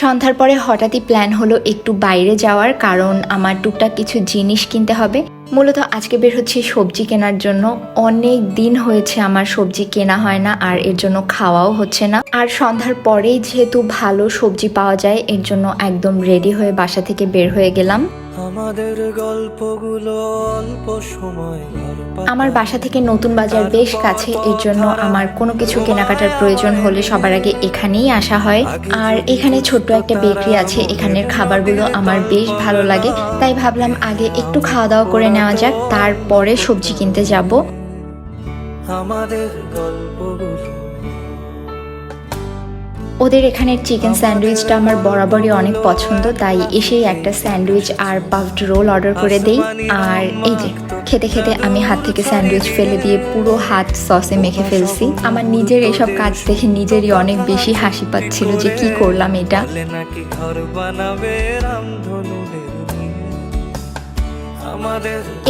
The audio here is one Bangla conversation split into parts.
সন্ধ্যার পরে হঠাৎই প্ল্যান হলো একটু বাইরে যাওয়ার, কারণ আমার টুকটাক কিছু জিনিস কিনতে হবে। মূলত আজকে বের হচ্ছি সবজি কেনার জন্য। অনেক দিন হয়েছে আমার সবজি কেনা হয় না আর এর জন্য খাওয়াও হচ্ছে না। আর সন্ধ্যার পরেই যেহেতু ভালো সবজি পাওয়া যায় এর জন্য একদম রেডি হয়ে বাসা থেকে বের হয়ে গেলাম। আমাদের গল্পগুলো অল্প সময় আমার বাসা থেকে নতুন বাজার বেশ কাছে এর জন্য আমার কোনো কিছু কেনাকাটার প্রয়োজন হলে সবার আগে এখানেই আসা হয়। আর এখানে ছোট্ট একটা বেকারি আছে এখানের খাবারগুলো আমার বেশ ভালো লাগে। তাই ভাবলাম আগে একটু খাওয়া দাওয়া করে নেওয়া যাক তারপরে সবজি কিনতে যাব। আমাদের গল্পগুলো। ওদের এখানের চিকেন স্যান্ডউইচটা আমার বরাবরই অনেক পছন্দ তাই এসেই একটা স্যান্ডউইচ আর পাফড রোল অর্ডার করে দেই। আর এই যে খেতে খেতে আমি হাত থেকে স্যান্ডউইচ ফেলে দিয়ে পুরো হাত সসে মেখে ফেলছি। আমার নিজের এসব কাজ দেখে নিজেরই অনেক বেশি হাসি পাচ্ছিল যে কি করলাম এটা।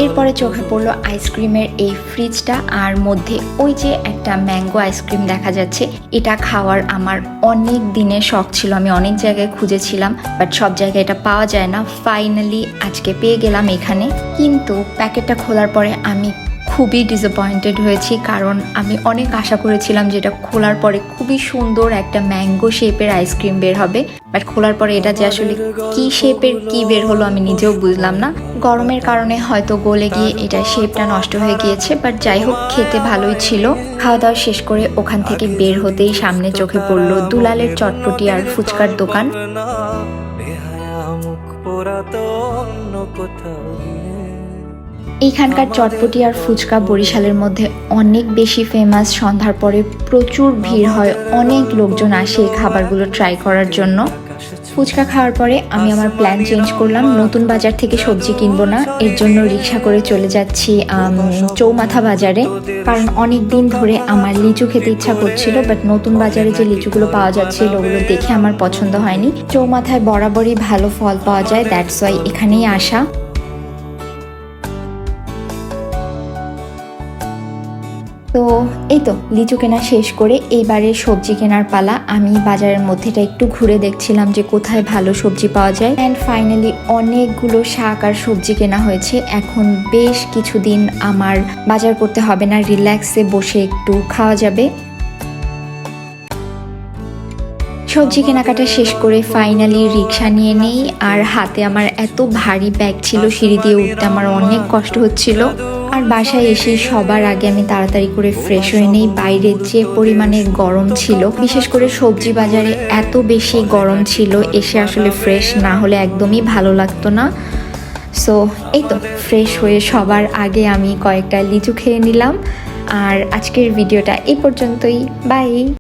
এরপরে চোখে পড়ল আইসক্রিমের এই ফ্রিজটা, আর মধ্যে ওই যে একটা ম্যাঙ্গো আইসক্রিম দেখা যাচ্ছে, এটা খাওয়ার আমার অনেক দিনের শখ ছিল। আমি অনেক জায়গায় খুঁজেছিলাম বাট সব জায়গায় এটা পাওয়া যায় না। ফাইনালি আজকে পেয়ে গেলাম এখানে। কিন্তু প্যাকেটটা খোলার পরে আমি খুবই ডিসঅ্যাপয়েন্টেড হয়েছি, কারণ আমি অনেক আশা করেছিলাম যে এটা খোলার পরে খুবই সুন্দর একটা ম্যাঙ্গো শেপের আইসক্রিম বের হবে। বাট খোলার পরে এটা যে আসলে কি শেপের কি বের হলো আমি নিজেও বুঝলাম না। গরমের কারণে হয়তো গলে গিয়ে এটা শেপটা নষ্ট হয়ে গিয়েছে বাট যাই হোক, খেতে ভালোই ছিল। খাওয়া দাওয়া শেষ করে ওখান থেকে বের হতেই সামনে চোখে পড়ল দুলালের চটপটি আর ফুচকার দোকান। কোথাও এইখানকার চটপটি আর ফুচকা বরিশালের মধ্যে অনেক বেশি ফেমাস সন্ধ্যার পরে প্রচুর ভিড় হয় অনেক লোকজন আসে এই খাবারগুলো ট্রাই করার জন্য। ফুচকা খাওয়ার পরে আমি আমার প্ল্যান চেঞ্জ করলাম নতুন বাজার থেকে সবজি কিনবো না এর জন্য রিক্সা করে চলে যাচ্ছি চৌমাথা বাজারে। কারণ অনেক দিন ধরে আমার লিচু খেতে ইচ্ছা করছিল বাট নতুন বাজারে যে লিচুগুলো পাওয়া যাচ্ছিল ওগুলো দেখে আমার পছন্দ হয়নি। চৌমাথায় বরাবরই ভালো ফল পাওয়া যায় দ্যাটস ওয়াই এখানেই আসা। তো এই তো লিচু কেনা শেষ করে এইবারে সবজি কেনার পালা। আমি বাজারের মধ্যেটা একটু ঘুরে দেখছিলাম যে কোথায় ভালো সবজি পাওয়া যায়। অ্যান্ড ফাইনালি অনেকগুলো শাক আর সবজি কেনা হয়েছে। এখন বেশ কিছুদিন আমার বাজার করতে হবে না, রিল্যাক্সে বসে একটু খাওয়া যাবে। সবজি কেনাকাটা শেষ করে ফাইনালি রিক্সা নিয়ে নেই। আর হাতে আমার এত ভারী ব্যাগ ছিল, সিঁড়ি দিয়ে উঠতে আমার অনেক কষ্ট হচ্ছিল। আর বাসায় এসে সবার আগে আমি তাড়াতাড়ি করে ফ্রেশ হয়ে নেই। বাইরের যে পরিমাণে গরম ছিল, বিশেষ করে সবজি বাজারে এত বেশি গরম ছিল, এসে আসলে ফ্রেশ না হলে একদমই ভালো লাগতো না। সো এই তো ফ্রেশ হয়ে সবার আগে আমি কয়েকটা লিচু খেয়ে নিলাম। আর আজকের ভিডিওটা এই পর্যন্তই। বাই